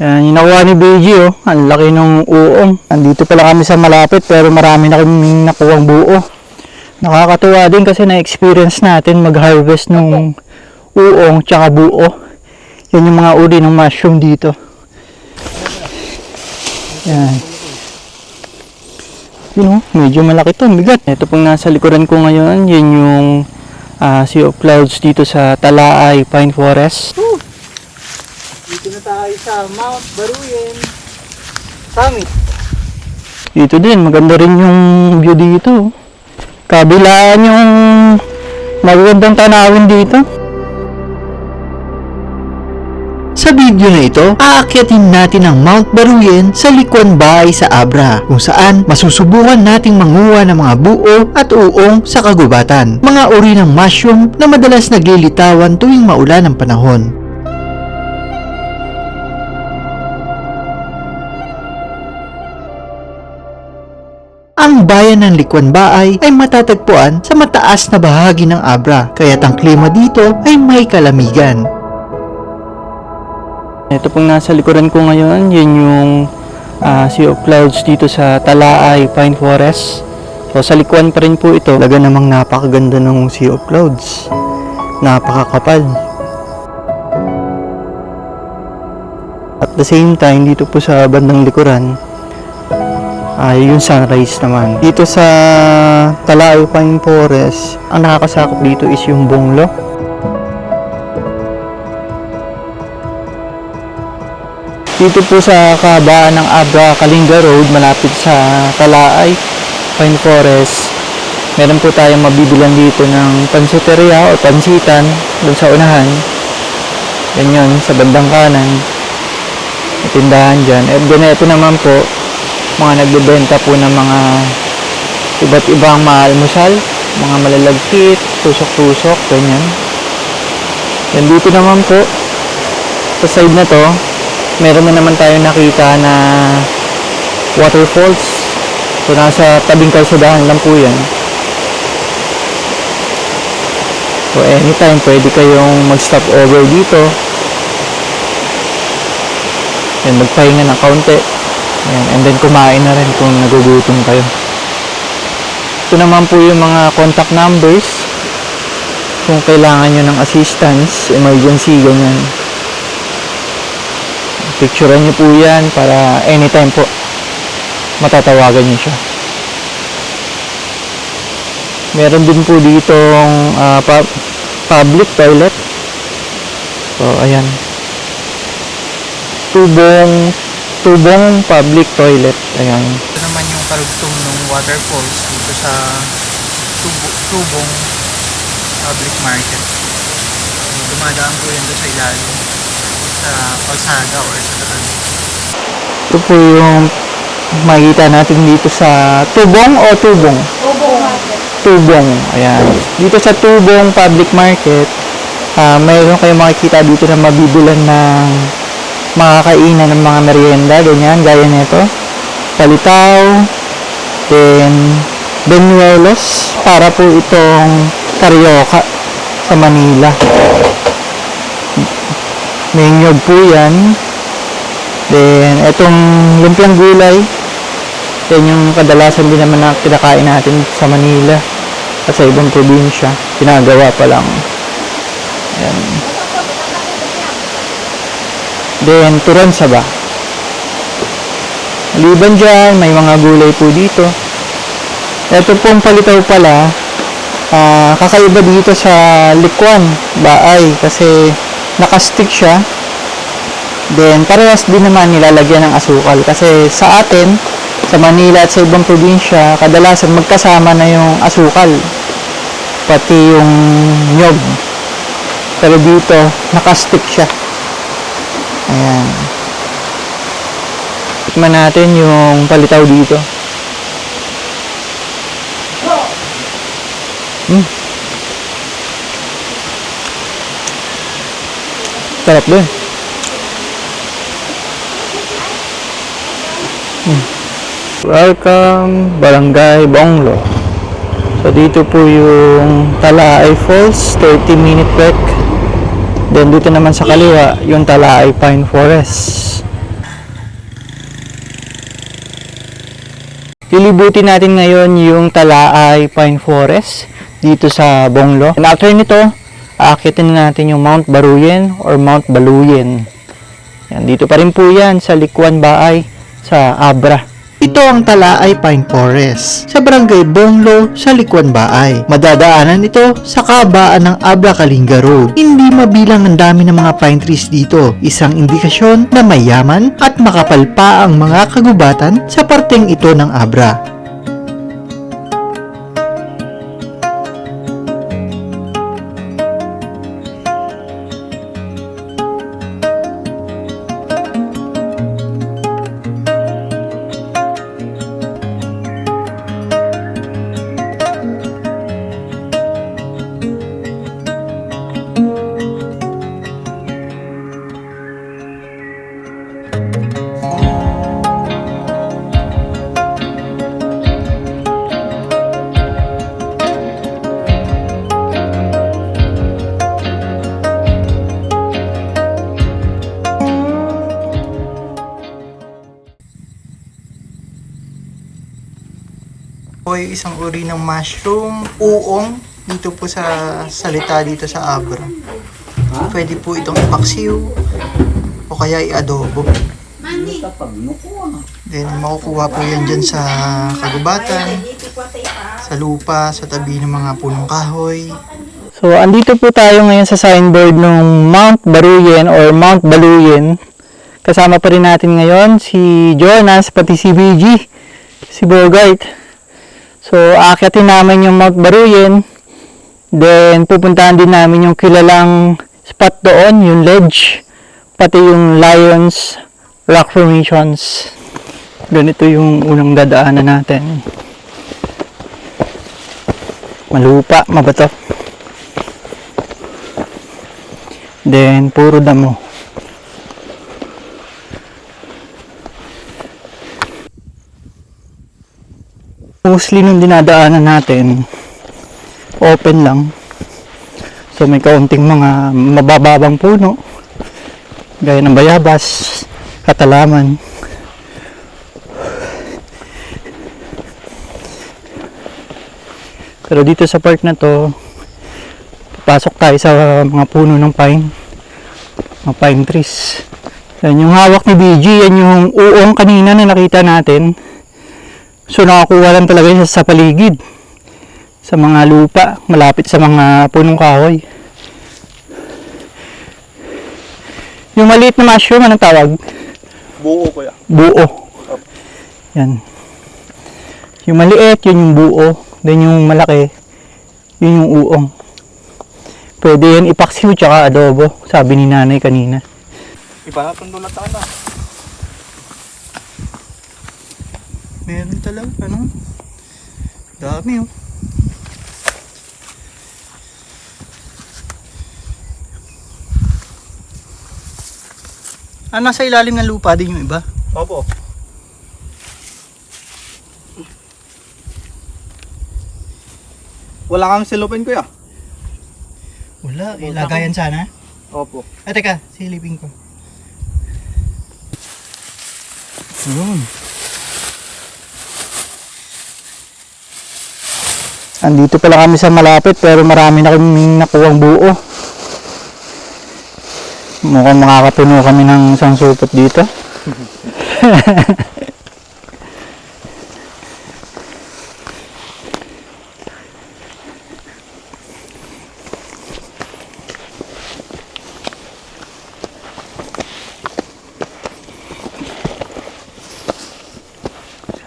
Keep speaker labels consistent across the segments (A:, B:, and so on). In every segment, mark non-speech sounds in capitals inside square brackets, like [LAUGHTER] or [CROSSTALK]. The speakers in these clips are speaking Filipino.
A: Yan, yung nakuha ni BG oh. Ang laki ng uong. Andito pala kami sa malapit pero marami na kaming nakuhang buo. Nakakatuwa din kasi na-experience natin mag-harvest ng uong tsaka buo. Yan yung mga uri ng mushroom dito. Yan. Yun oh, medyo malaki to, bigat. Ito pong nasa likuran ko ngayon, yun yung ah, Sea of Clouds dito sa Talaay Pine Forest. Dito na tayo sa Mount Baruyin Summit. Dito din, maganda rin yung view dito. Kabilaan yung magagandang tanawin dito.
B: Sa video na ito, aakyatin natin ang Mount Baruyin sa Likwan Bahay sa Abra, kung saan masusubukan nating manguha ng mga buo at uong sa kagubatan. Mga uri ng mushroom na madalas naglilitawan tuwing maulan ang panahon. Ang bayan ng Likwan Baay ay matatagpuan sa mataas na bahagi ng Abra, kaya't ang klima dito ay may kalamigan.
A: Ito pong nasa likuran ko ngayon, yun yung ah, Sea of Clouds dito sa Talaay Pine Forest. So sa likuan pa rin po ito. Talaga namang napakaganda ng Sea of Clouds. Napakakapal. At the same time, dito po sa bandang likuran, ay yung sunrise naman. Dito sa Talaay Pine Forest, ang nakakasakop dito is yung Bunglo. Dito po sa kabaan ng Abra Kalinga Road, malapit sa Talaay, Pine Forest, meron po tayong mabibilan dito ng pansiteria o pansitan dun sa unahan. Yan yun, sa bandang kanan. Tindahan dyan. At ganito naman po, mga nagbebenta po ng mga iba't ibang maalmusal, mga malalagkit, tusok-tusok, ganyan. Yan dito naman po, sa side na to, meron na naman tayo nakita na waterfalls. So, nasa tabing kalsadahan lang po yan. So, anytime pwede kayong mag-stop over dito. Yan, magpahinga ng kaunti. Yan, and then kumain na rin kung nagugutom kayo. Ito naman po yung mga contact numbers. Kung kailangan nyo ng assistance, emergency, ganyan picturean nyo po yan para anytime po matatawagan nyo siya. Meron din po ditong ah, pu- public toilet. So, ayan. Tubong, tubong public toilet. Ayan. Ito naman yung karugtong ng waterfalls dito sa tubo, tubong public market. Dumadaan po yan doon sa ilalim sa kalsada or sa daan. Ito po yung makikita natin dito sa tubong o tubong? Tubong. Ayan. Dito sa tubong public market, ah mayroon kayong makikita dito na mabibilan ng makakainan ng mga merienda, ganyan, gaya nito. Palitaw, then benuelos, para po itong karyoka sa Manila. May nyog po yan. Then, etong lumpiang gulay. Yan yung kadalasan din naman na kinakain natin sa Manila at sa ibang probinsya. Pinagawa pa lang. Yan. Then, turon saba. Maliban dyan, may mga gulay po dito. Ito pong palitaw pala, ah, kakaiba dito sa likwan, baay, kasi nakastick siya. Then, parehas din naman nilalagyan ng asukal. Kasi sa atin, sa Manila at sa ibang probinsya, kadalasan magkasama na yung asukal. Pati yung nyog. Pero dito, nakastick siya. Ayan. Tikman natin yung palitaw dito. Mm. Sarap din. Hmm. Welcome, Barangay Bonglo. So, dito po yung Talaay Falls, 30 minute trek. Then dito naman sa kaliwa, yung tala ay pine forest. Lilibuti natin ngayon yung Talaay Pine Forest dito sa Bonglo. And after nito, aakitin natin yung Mount Baruyen or Mount Baluyen. Yan, dito pa rin po yan sa Likuan Baay sa Abra.
B: Ito ang Talaay Pine Forest sa Barangay Bonglo sa Likuan Baay. Madadaanan ito sa kabaan ng Abra Kalinga Road. Hindi mabilang ang dami ng mga pine trees dito. Isang indikasyon na mayaman at makapal pa ang mga kagubatan sa parteng ito ng Abra.
A: Po ay isang uri ng mushroom, uong, dito po sa salita dito sa Abra. Pwede po itong ipaksiw o kaya i-adobo. Then makukuha po yan dyan sa kagubatan, sa lupa, sa tabi ng mga punong kahoy. So, andito po tayo ngayon sa signboard ng Mount Baruyen or Mount Baluyen. Kasama pa rin natin ngayon si Jonas, pati si BG, si Bogart. So, aakyatin namin yung Mount Baruyen. Then, pupuntahan din namin yung kilalang spot doon, yung ledge. Pati yung Lions Rock Formations. Ganito yung unang dadaanan natin. Malupa, mabato. Then, puro damo. Mostly nung dinadaanan natin, open lang. So may kaunting mga mabababang puno. Gaya ng bayabas, katalaman. Pero dito sa park na to, pasok tayo sa mga puno ng pine. Mga pine trees. Yan yung hawak ni BG, yan yung uong kanina na nakita natin. So nakakuha lang talaga siya sa paligid. Sa mga lupa, malapit sa mga punong kahoy. Yung maliit na mushroom, anong tawag?
C: Buo ko yan.
A: Buo. Yan. Yung maliit, yun yung buo. Then yung malaki, yun yung uong. Pwede yan ipaksiw tsaka adobo, sabi ni nanay kanina.
C: Iba na itong doon na
A: Meron talaga, ano? Dami oh. Ah, nasa ilalim ng lupa din yung iba.
C: Opo. Wala kang silupin ko ya.
A: Wala, ilagayan sana.
C: Opo.
A: Ah, teka, silipin ko. Yun. Andito pala kami sa malapit pero marami na kaming nakuwang buo. Mukhang makakapuno kami ng isang supot dito. [LAUGHS]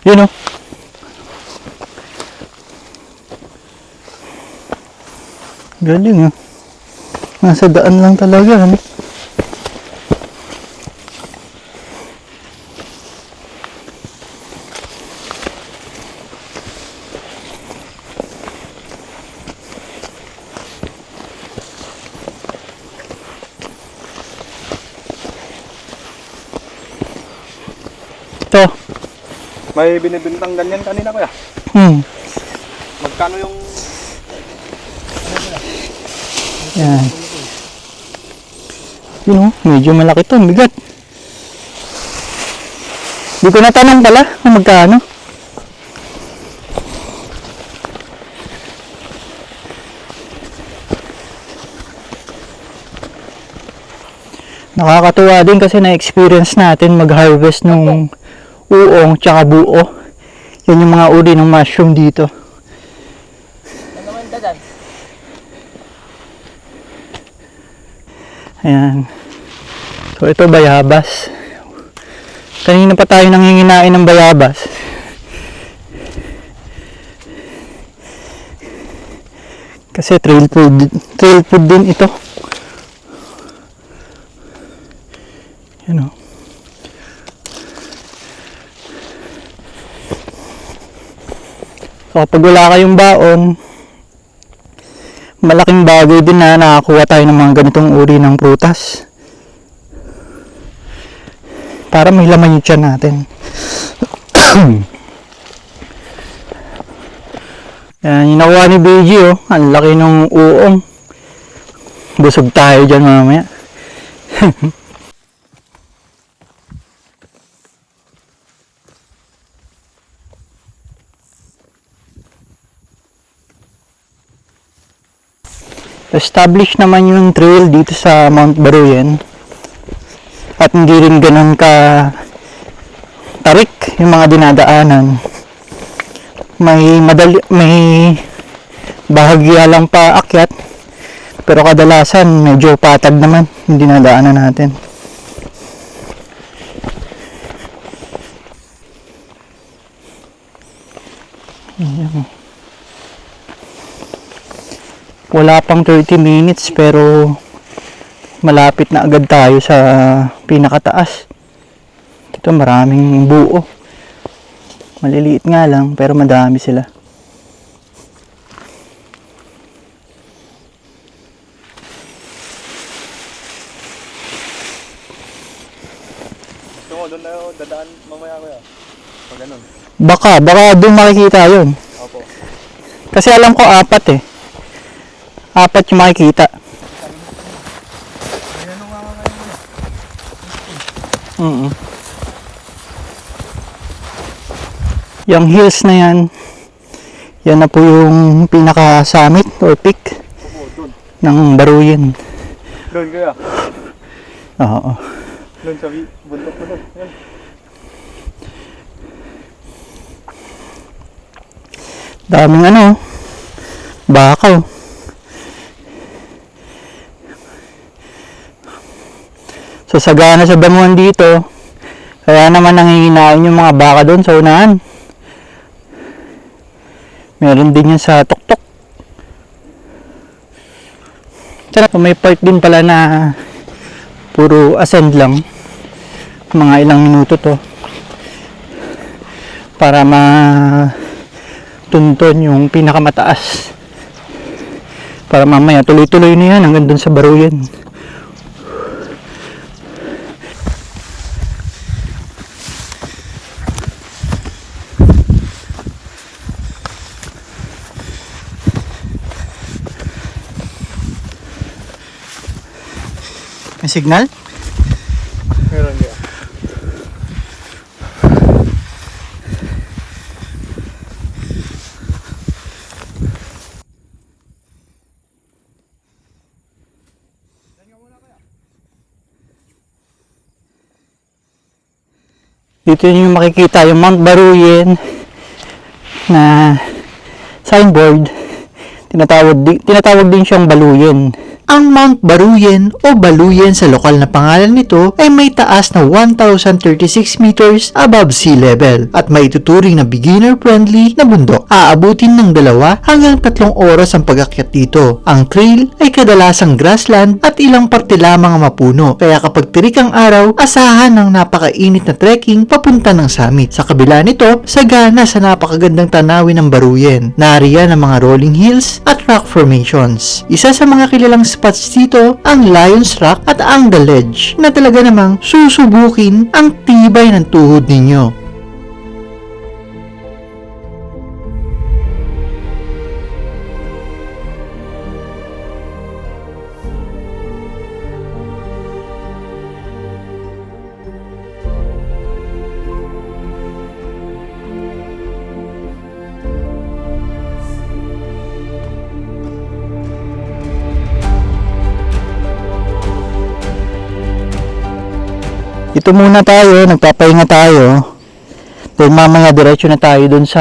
A: Yun oh. Galing ah. Nasa daan lang talaga. Ano? Ito.
C: May binibintang ganyan kanina ko ya.
A: Hmm.
C: Magkano yung
A: Yan. Yun o, medyo malaki to. Bigat. Hindi ko natanong pala kung magkano. Nakakatuwa din kasi na-experience natin mag-harvest ng uong tsaka buo. Yan yung mga uri ng mushroom dito. Ayan. So ito bayabas. Kanina pa tayo nanginginain ng bayabas. Kasi trail food, trail food din ito. Yan o. So kapag wala kayong baon, malaking bagay din na nakakuha tayo ng mga ganitong uri ng prutas. Para may laman yung tiyan natin. [COUGHS] Yan, yung nakuha ni BG oh. Ang laki ng uong. Busog tayo dyan mamaya. [LAUGHS] Establish naman yung trail dito sa Mount Baruyan. At hindi rin ganun ka tarik yung mga dinadaanan. May madali may bahagya lang pa akyat pero kadalasan medyo patag naman yung dinadaanan natin. Ayan. Wala pang 30 minutes pero malapit na agad tayo sa pinakataas. Ito maraming buo. Maliliit nga lang pero madami sila.
C: Gusto doon na yung dadaan mamaya kuya. Pag ganun.
A: Baka, baka doon makikita yun.
C: Opo.
A: Kasi alam ko apat eh. Apat yung makikita. Mm Yung hills na yan, yan na po yung pinaka-summit or peak
C: doon.
A: ng Baruyin.
C: Doon kuya.
A: Oo.
C: Doon sa bundok na doon. Yan.
A: Daming ano, bakaw. So sagana sa damuhan dito, kaya naman nangihinain yung mga baka doon sa unahan. Meron din yan sa tuktok. Tsaka may part din pala na puro ascend lang. Mga ilang minuto to. Para ma tunton yung pinakamataas. Para mamaya tuloy-tuloy na yan hanggang dun sa baruyan. May signal?
C: Meron kuya.
A: Dito niyo makikita yung Mount Baruyin na signboard. Tinatawag, di, tinatawag din siyang Baluyin.
B: Ang Mount Baruyen o Baluyen sa lokal na pangalan nito ay may taas na 1,036 meters above sea level at maituturing na beginner-friendly na bundok. Aabutin ng dalawa hanggang tatlong oras ang pag-akyat dito. Ang trail ay kadalasang grassland at ilang parte lamang ang mapuno kaya kapag tirik ang araw, asahan ng napakainit na trekking papunta ng summit. Sa kabila nito, sagana sa napakagandang tanawin ng Baruyen. Nariyan ang mga rolling hills at rock formations. Isa sa mga kilalang spots dito ang Lion's Rock at ang The Ledge na talaga namang susubukin ang tibay ng tuhod ninyo.
A: Dito muna tayo, nagpapahinga tayo. Then mamaya diretso na tayo dun sa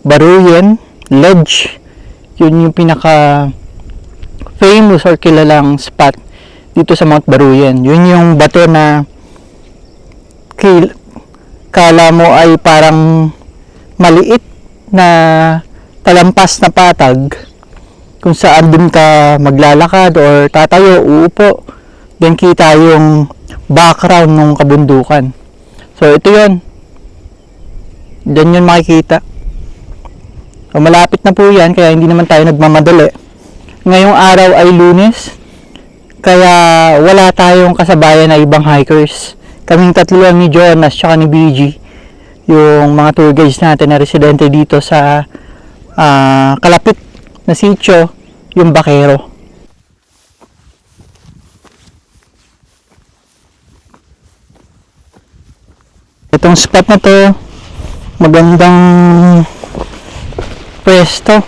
A: Baruyan Ledge. Yun yung pinaka famous or kilalang spot dito sa Mount Baruyan. Yun yung bato na kil kala mo ay parang maliit na talampas na patag kung saan dun ka maglalakad or tatayo, uupo then kita yung background ng kabundukan. So ito yun. Dyan yun makikita. So, malapit na po yan kaya hindi naman tayo nagmamadali. Ngayong araw ay lunes kaya wala tayong kasabayan na ibang hikers. Kaming tatlo lang ni Jonas tsaka ni BG yung mga tour guides natin na residente dito sa ah, kalapit na sitio yung Bakero itong spot na to magandang pwesto.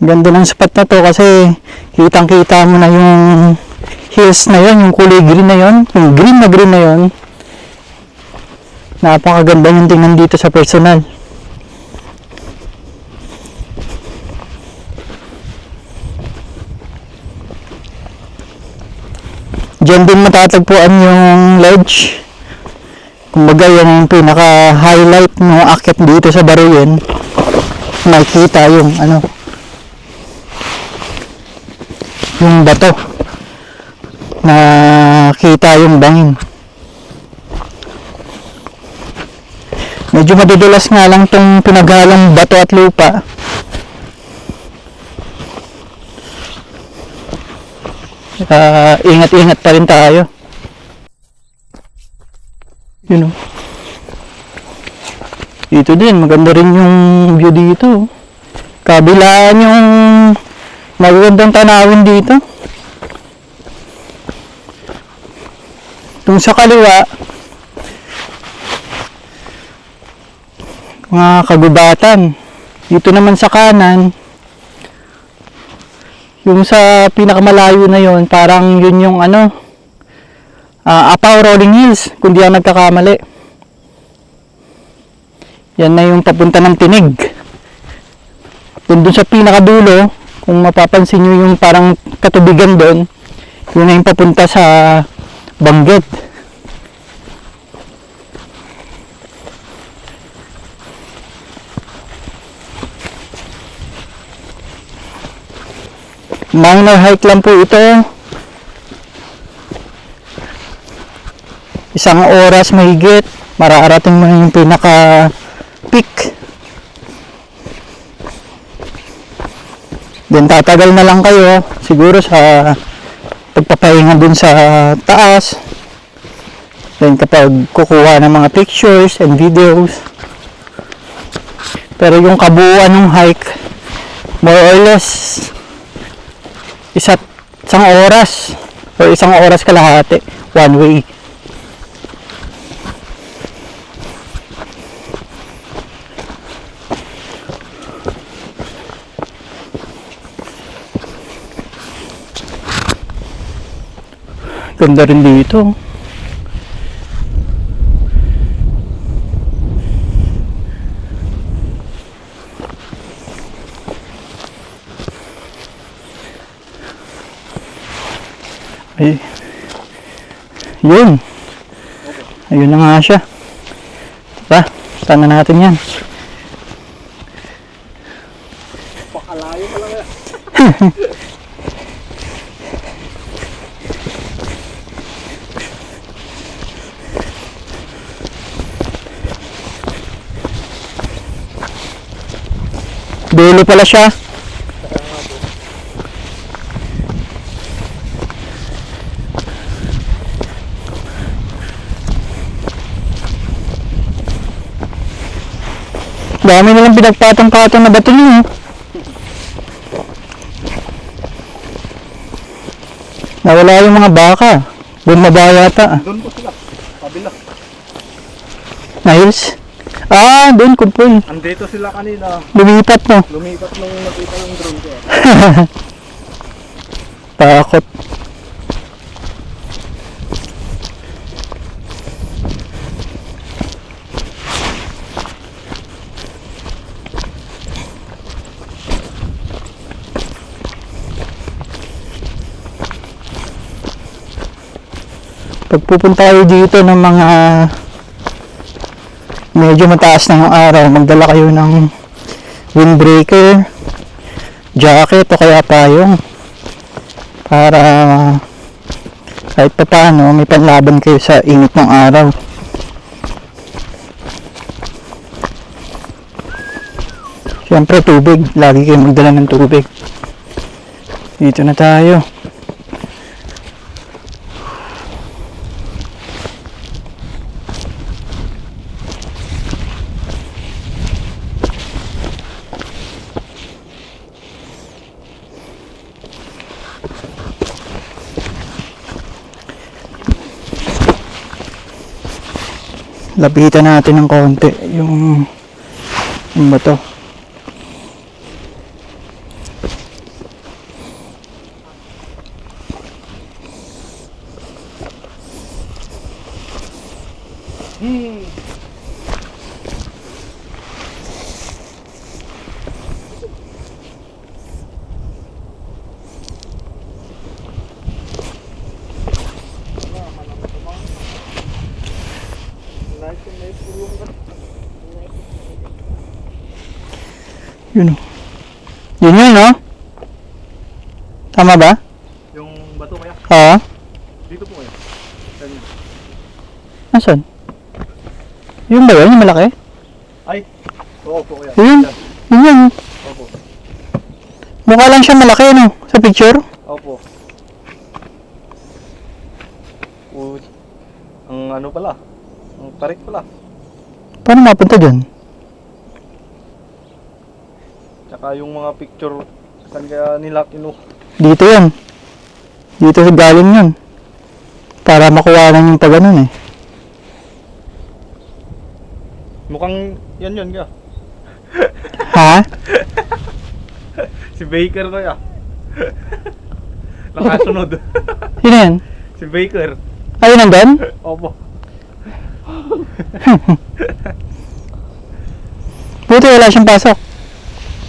A: Ganda ng spot na to kasi kitang kita mo na yung hills na yon yung kulay green na yon yung green na green na yon napakaganda yung tingnan dito sa personal. Diyan din matatagpuan yung ledge kumbaga yung pinaka highlight ng akit dito sa Baruyin makikita yung ano yung bato. Nakita yung bangin. Medyo madudulas nga lang tong pinaghalang bato at lupa. Ah, ingat-ingat pa rin tayo yun o. Dito din, maganda rin yung view dito. Kabilaan yung magagandang tanawin dito. Tung sa kaliwa, mga kagubatan. Dito naman sa kanan, yung sa pinakamalayo na yon parang yun yung ano, ah Apaw Rolling Hills, kung di nagkakamali. Yan na yung papunta ng tinig. Doon dun sa pinakadulo, kung mapapansin nyo yung parang katubigan doon, yun na yung papunta sa Banggit. Minor hike lang po ito. Isang oras mahigit mararating mo na yung pinaka peak. Then tatagal na lang kayo siguro sa pagpapahinga dun sa taas. Then kapag kukuha ng mga pictures and videos. Pero yung kabuuan ng hike more or less isa't isang oras or isang oras kalahati one way Ganda rin dito. Ay. Yun. Ayun na nga siya. Diba? Tana natin yan.
C: Pakalayo pa lang yan. [LAUGHS]
A: Dulo pala siya. Dami nilang pinagpatong-patong na bato niyo. Nawala yung mga baka. Bumaba yata.
C: Doon po sila. Kabila.
A: Na hills. Ah, doon kumpul.
C: Andito sila kanina.
A: Lumipat no.
C: Lumipat nung nakita yung drone ko. [LAUGHS]
A: Takot. Pagpupunta kayo dito ng mga medyo mataas na yung araw, magdala kayo ng windbreaker, jacket o kaya payong para kahit pa paano may panlaban kayo sa init ng araw. Siyempre tubig, lagi kayo magdala ng tubig. Dito na tayo. Lapitan natin ng konti yung yung ba Yun. Yun yun, no? Tama ba?
C: Yung bato kaya.
A: Oo.
C: Dito po kaya. Yan.
A: Nasaan? Yung ba yun? Yung malaki?
C: Ay! Oo po kaya.
A: Yun. Yun yun.
C: Opo.
A: Mukha lang siya malaki, no? Sa picture.
C: Opo. O, ang ano pala. Ang tarik pala.
A: Paano mapunta dyan?
C: Tsaka yung mga picture saan kaya nila kinu
A: Dito yan. Dito sa galing yun. Para makuha lang yung pag eh.
C: Mukhang yan yun kaya. [LAUGHS]
A: Ha?
C: Si Baker kaya. Nakasunod. [LAUGHS]
A: Sino yan?
C: si Baker.
A: Ayun nandun?
C: Opo. [LAUGHS]
A: Buti wala siyang pasok.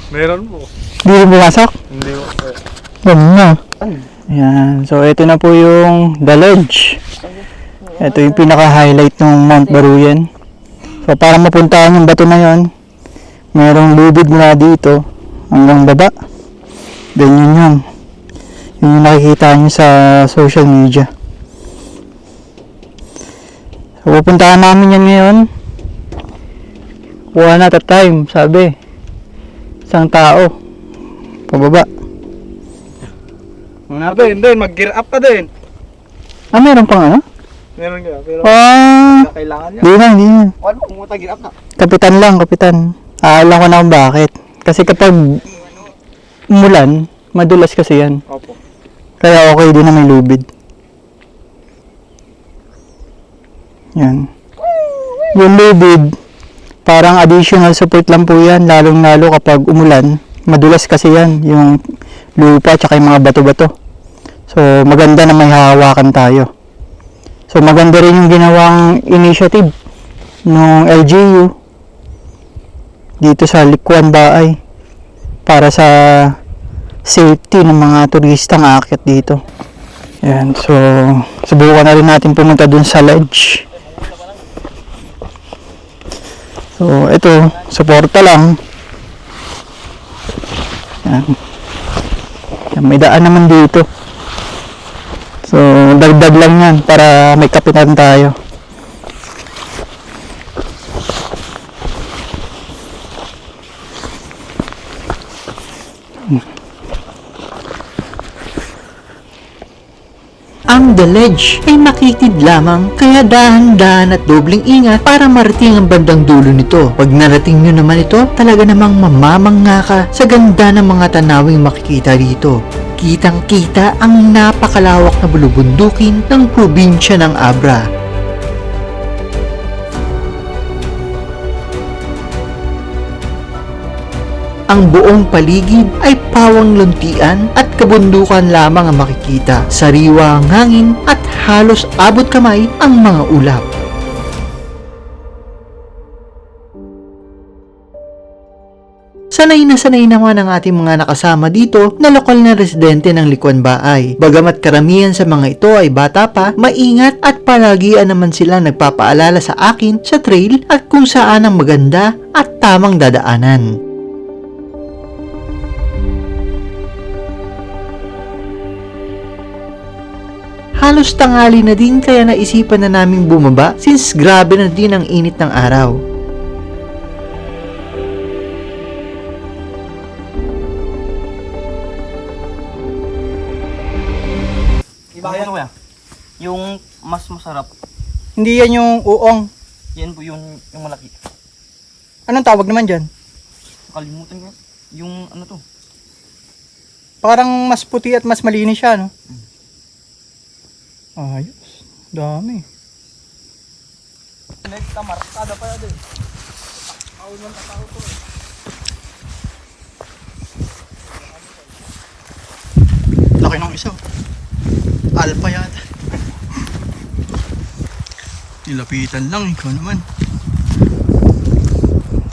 C: Meron po.
A: Hindi rin pumasok.
C: Hindi po.
A: Ganun na. Ayan. So, ito na po yung The Lodge. Ito yung pinaka-highlight ng Mount Baruyan. So, para mapuntahan yung bato na yon, merong lubid mula dito hanggang baba. Then, yun yun. Yun yung nakikita nyo sa social media. So, pupuntahan namin yan ngayon. One at a time, sabi. Isang tao. Pababa.
C: Mga din, din, mag-gear up ka din.
A: Ah, meron pang ano?
C: Meron kaya, pero
A: Ah,
C: kailangan niya.
A: di na, di na.
C: Ano, pumunta gear up na.
A: Kapitan lang, kapitan. Ah, alam ko na kung bakit. Kasi kapag umulan, madulas kasi yan.
C: Opo.
A: Kaya okay din na may lubid. Yan. Yung lubid, parang additional support lang po yan, lalong lalo kapag umulan. Madulas kasi yan, yung lupa tsaka yung mga bato-bato. So, maganda na may hahawakan tayo. So, maganda rin yung ginawang initiative ng LGU dito sa Likuan Baay para sa safety ng mga turistang aakyat dito. Yan, so subukan na rin natin pumunta dun sa ledge. So, ito, suporta lang. Yan. Yan, may daan naman dito. So, dagdag lang yan para may kapitan tayo.
B: Ang The Ledge ay makitid lamang kaya dahan-dahan at dobling ingat para marating ang bandang dulo nito. Pag narating nyo naman ito, talaga namang mamamangha ka sa ganda ng mga tanawing makikita dito. Kitang-kita ang napakalawak na bulubundukin ng probinsya ng Abra. Ang buong paligid ay pawang luntian at kabundukan lamang ang makikita. Sariwa ang hangin at halos abot kamay ang mga ulap. sanay na sanay naman ang ating mga nakasama dito na lokal na residente ng Likuan Baay. Bagamat karamihan sa mga ito ay bata pa, maingat at palagian naman sila nagpapaalala sa akin sa trail at kung saan ang maganda at tamang dadaanan. Halos tangali na din kaya naisipan na naming bumaba since grabe na din ang init ng araw.
D: Iba yan kuya. Yung mas masarap,
A: Hindi yan yung uong.
D: yan po yung, yung malaki.
A: Anong tawag naman dyan?
D: Kalimutan ko. Yung ano to.
A: Parang mas puti at mas malinis siya, no? Ayos. Dami.
D: Next tamar, kada pa din.
A: Laki ng isa. Alpha yata. [LAUGHS] Nilapitan lang, ikaw naman.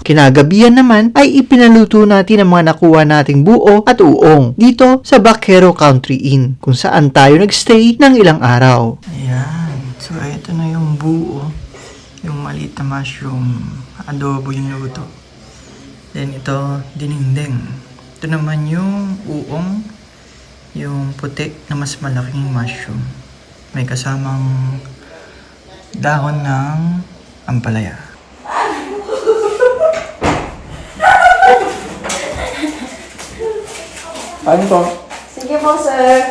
B: Kinagabihan naman ay ipinaluto natin ang mga nakuha nating buo at uong dito sa Vaquero Country Inn kung saan tayo nagstay ng ilang araw.
A: Ayan. So, ito na yung buo. Yung maliit na mushroom. Adobo yung luto. Then, ito, dinindeng. Ito naman yung uong. Yung puti na mas malaking mushroom. May kasamang dahon ng ampalaya. Ano to?
E: Sige po, sir.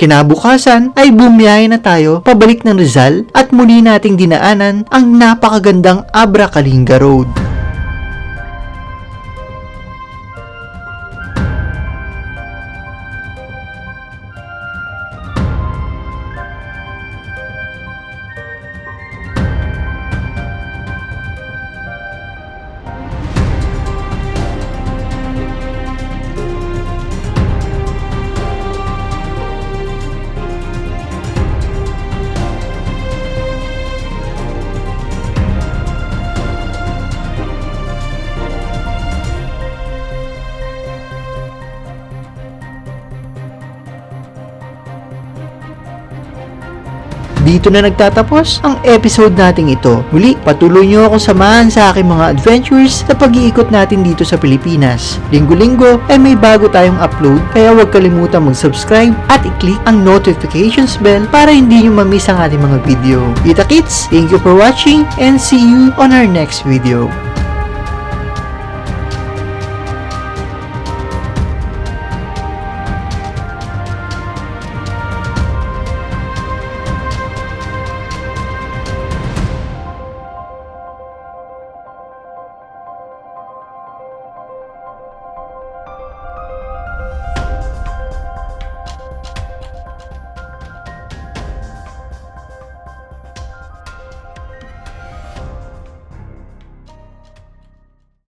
B: Kinabukasan ay bumiyay na tayo pabalik ng Rizal at muli nating dinaanan ang napakagandang Abra Kalinga Road. Dito na nagtatapos ang episode nating ito. Muli, patuloy nyo akong samahan sa aking mga adventures sa pag-iikot natin dito sa Pilipinas. Linggo-linggo ay may bago tayong upload kaya huwag kalimutan mag-subscribe at i-click ang notifications bell para hindi nyo mamiss ang ating mga video. Kita kits, thank you for watching and see you on our next video.